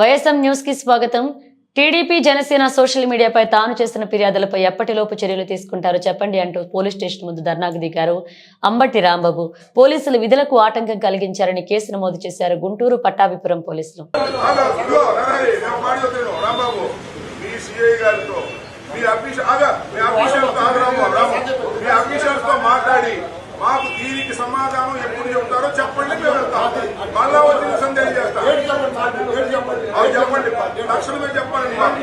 YSM న్యూస్కి స్వాగతం. TDP Janasena social మీడియాపై తాను చేసిన ఫిర్యాదులపై ఎప్పటిలోపు చర్యలు తీసుకుంటారో చెప్పండి అంటూ పోలీస్ స్టేషన్ ముందు ధర్నాకు దిగారు అంబటి రాంబాబు. పోలీసులు విధులకు ఆటంకం కలిగించారని కేసు నమోదు చేశారు గుంటూరు పట్టాభిపురం పోలీసులు. మాట్లాడి మాకు దీనికి సమాధానం ఎప్పుడు చెప్తారో చెప్పండి మేము వెళ్తాం. మళ్ళా వచ్చిన సందేహం అవి అది చెప్పండి లక్షణమే చెప్పండి మాకు.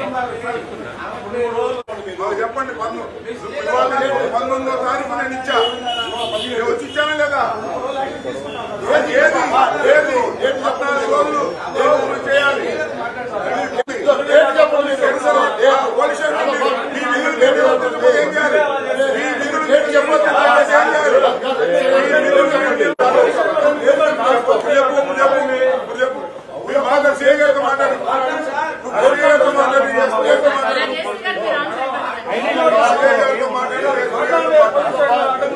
మాకు చెప్పండి పన్ను. పంతొమ్మిదో తారీఖు నేను ఇచ్చా. నేను వచ్చి ఇచ్చానా లేదా? ఏది ఏది ఏది? ఏది పద్నాలుగు రోజులు? చేయాలి పోలీస్ స్టేషన్ మీ విధులు లేని వాళ్ళు ఏం చేయాలి? మీ విధులు లేని చెప్పొద్దు, ఏం చేయాలి? మీ విధులు చెప్పండి. ఇప్పుడు చెప్పు, ఇప్పుడు చెప్పు, ఇప్పుడు చెప్పు. మీరు మాట్లాడు, సీఏ గారితో మాట్లాడు. నువ్వు పోలీస్ గారితో మాట్లాడు, ఈ ఎస్పీ గారితో మాట్లాడు. సీఏ గారితో మాట్లాడు, ఎస్పీ గారితో మాట్లాడు.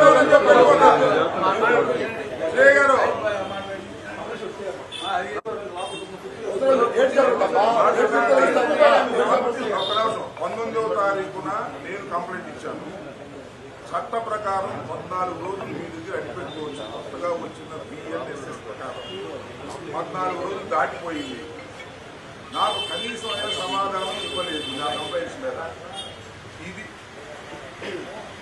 ఒక నిమిషం. పంతొమ్మిదవ తారీఖున నేను కంప్లైంట్ ఇచ్చాను. చట్ట ప్రకారం పద్నాలుగు రోజులు మీ దగ్గర అడిపెట్టుకోవచ్చు కొత్తగా వచ్చిన బిఎన్ఎస్ఎస్ ప్రకారం పద్నాలుగు రోజులు దాటిపోయింది. నాకు కనీసమైన సమాధానం ఇవ్వలేదు నా కంప్లైంట్స్ మీద. ఇది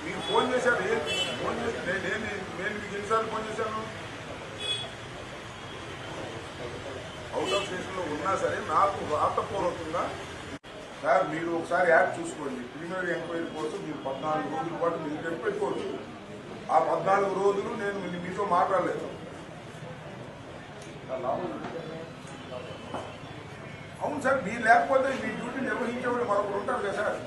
మీరు ఫోన్ చేశారు ఏం? ఫోన్ చేసి నేను నేను- నేను మీకు ఎన్నిసార్లు ఫోన్ చేశాను? అయినా సరే నాకు రాతపూర్వకంగా సార్ మీరు ఒకసారి యాప్ చూసుకోండి. ప్రిలిమినరీ ఎంక్వైరీ కోసం మీరు పద్నాలుగు రోజుల పాటు మీరు చెప్పి పెట్టుకోవచ్చు. ఆ పద్నాలుగు రోజులు నేను మీతో మాట్లాడలేదు. అవును సార్ మీరు లేకపోతే మీ డ్యూటీ నిర్వహించేవాళ్ళు మరొకరు ఉంటారు కదా సార్?